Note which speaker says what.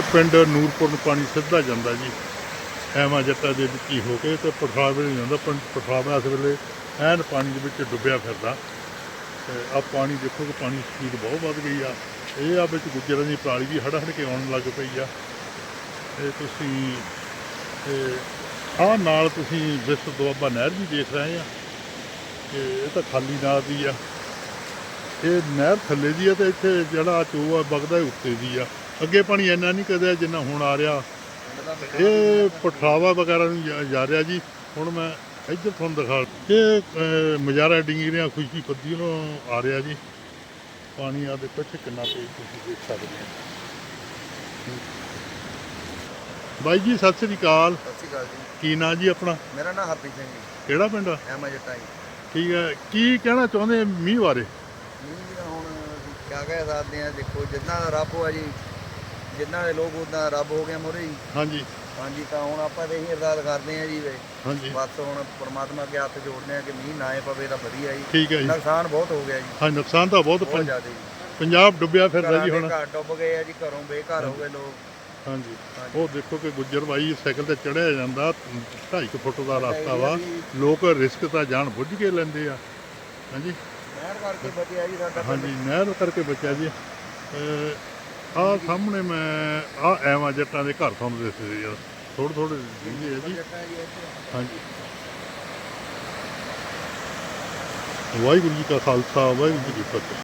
Speaker 1: ਪਿੰਡ ਨੂਰਪੁਰ ਨੂੰ ਪਾਣੀ ਸਿੱਧਾ ਜਾਂਦਾ ਜੀ। ਐਵਾਂ ਜੱਟਾ ਦੇ ਵਿੱਚ ਹੀ ਹੋ ਕੇ ਤੇ ਪਠਾਵੇ ਨੂੰ ਜਾਂਦਾ ਪਿੰਡ ਪਠਾਵਾ ਇਸ ਵੇਲੇ ਐਨ ਪਾਣੀ ਦੇ ਵਿੱਚ ਡੁੱਬਿਆ ਫਿਰਦਾ। ਤੇ ਆ ਪਾਣੀ ਦੇਖੋ ਕਿ ਪਾਣੀ ਸਪੀਡ ਬਹੁਤ ਵੱਧ ਗਈ ਆ। ਇਹ ਆ ਵਿੱਚ ਗੁੱਜਰਾਂ ਦੀ ਪਰਾਲੀ ਵੀ ਹੜ ਹੜ ਕੇ ਆਉਣ ਲੱਗ ਪਈ ਆ। ਤੇ ਤੁਸੀਂ, ਤੇ ਆ ਨਾਲ ਤੁਸੀਂ ਵਿਸ਼ਵ ਦੁਆਬਾ ਨਹਿਰ ਵੀ ਦੇਖ ਰਹੇ ਆ ਕਿ ਇਹ ਤਾਂ ਖਾਲੀ ਨਾਲ ਦੀ ਆ। ਇਹ ਨਹਿਰ ਥੱਲੇ ਦੀ ਆ ਤੇ ਇੱਥੇ ਜਿਹੜਾ ਚੋ ਆ ਵਗਦਾ ਇਹ ਉੱਤੇ ਦੀ ਆ। ਅੱਗੇ ਪਾਣੀ ਇੰਨਾ ਨਹੀਂ ਕਰਿਆ ਜਿੰਨਾ ਹੁਣ ਆ ਰਿਹਾ। ਇਹ ਪਠਾਵਾ ਵਗੈਰਾ ਨੂੰ ਜਾ- ਰਿਹਾ ਜੀ। ਹੁਣ ਮੈਂ ਇੱਧਰ ਤੁਹਾਨੂੰ ਦਿਖਾ ਇਹ ਮਜਾਰਾ ਡਿੰਗਰੀਆਂ ਖੁਸ਼ਕੀ ਪੱਦੀ ਨੂੰ ਆ ਰਿਹਾ ਜੀ। ਪਾਣੀ ਆ ਦੇਖੋ ਇੱਥੇ ਕਿੰਨਾ ਤੇਜ਼ ਤੁਸੀਂ ਦੇਖ ਸਕਦੇ ਹੋ। ਬਾਈ ਜੀ ਸਤਿ ਸ੍ਰੀ ਅਕਾਲ।
Speaker 2: ਸਤਿ ਸ਼੍ਰੀ ਅਕਾਲ ਜੀ।
Speaker 1: ਕੀ ਨਾਂ ਜੀ ਆਪਣਾ?
Speaker 2: ਮੇਰਾ ਨਾਮ ਹਰਪ੍ਰੀਤ ਸਿੰਘ ਜੀ।
Speaker 1: ਕਿਹੜਾ ਪਿੰਡ ਆ?
Speaker 2: ਐਮ
Speaker 1: ਠੀਕ ਹੈ। ਕੀ ਕਹਿਣਾ ਚਾਹੁੰਦੇ ਮੀਂਹ ਬਾਰੇ?
Speaker 2: ਨਹੀਂ ਹੁਣ ਕਿਆ ਕਹਿ ਸਕਦੇ ਆ ਦੇਖੋ ਜਿੰਨਾ ਦਾ ਰੱਬ ਹੋਆ ਜੀ ਜਿੰਨਾ ਦੇ ਲੋਕ ਉਦਾਂ ਰੱਬ ਹੋ ਗਿਆ ਮੋਰੇ ਜੀ।
Speaker 1: ਹਾਂਜੀ।
Speaker 2: ਹਾਂਜੀ ਤਾਂ ਹੁਣ ਆਪਾਂ ਤੇ ਇਹੀ ਅਰਦਾਸ ਕਰਦੇ ਆ ਜੀ ਵੀ
Speaker 1: ਹਾਂਜੀ।
Speaker 2: ਬਸ ਹੁਣ ਪ੍ਰਮਾਤਮਾ ਅੱਗੇ ਹੱਥ ਜੋੜਦੇ ਆ ਕਿ ਮੀਂਹ ਨਾ ਆਏ ਪਵੇ ਤਾਂ ਵਧੀਆ ਜੀ।
Speaker 1: ਠੀਕ ਹੈ ਜੀ।
Speaker 2: ਨੁਕਸਾਨ ਬਹੁਤ ਹੋ ਗਿਆ ਜੀ।
Speaker 1: ਹਾਂ ਨੁਕਸਾਨ ਤਾਂ ਬਹੁਤ
Speaker 2: ਬਹੁਤ
Speaker 1: ਪੰ-
Speaker 2: ਜ਼ਿਆਦਾ ਜੀ।
Speaker 1: ਪੰਜਾਬ ਡੁੱਬਿਆ ਫਿਰਦਾ ਜੀ ਹੁਣ।
Speaker 2: ਘਰ ਡੁੱਬ ਗਏ ਆ ਜੀ ਘਰੋਂ ਬੇਘਰ ਹੋ ਗਏ ਲੋਕ।
Speaker 1: ਹਾਂਜੀ। ਉਹ ਦੇਖੋ ਕਿ ਗੁੱਜਰ ਬਾਈ ਸਾਈਕਲ ਤੇ ਚੜਿਆ ਜਾਂਦਾ 2.5 ਫੁੱਟ ਦਾ ਰਸਤਾ ਵਾ। ਲੋਕ ਰਿਸਕ ਤਾਂ ਜਾਣ ਬੁੱਝ ਕੇ ਲੈਂਦੇ ਆ। ਹਾਂਜੀ।
Speaker 2: ਕਰਕੇ ਬਚਿਆ ਜੀ ਸਾਡਾ
Speaker 1: ਹਾਂਜੀ, ਨਹਿਰ ਕਰਕੇ ਬਚਿਆ ਜੀ। ਆ ਸਾਹਮਣੇ ਮੈਂ ਆ ਐਵਾਂ ਜੱਟਾਂ ਦੇ ਘਰ ਤੁਹਾਨੂੰ ਦਿਸਦੇ ਜੀ ਥੋੜੇ ਥੋੜੇ ਦਿਖਦੇ ਆ ਜੀ। ਹਾਂਜੀ। ਵਾਹਿਗੁਰੂ ਜੀ ਕਾ ਖਾਲਸਾ, ਵਾਹਿਗੁਰੂ ਜੀ ਕੀ ਫਤਿਹ।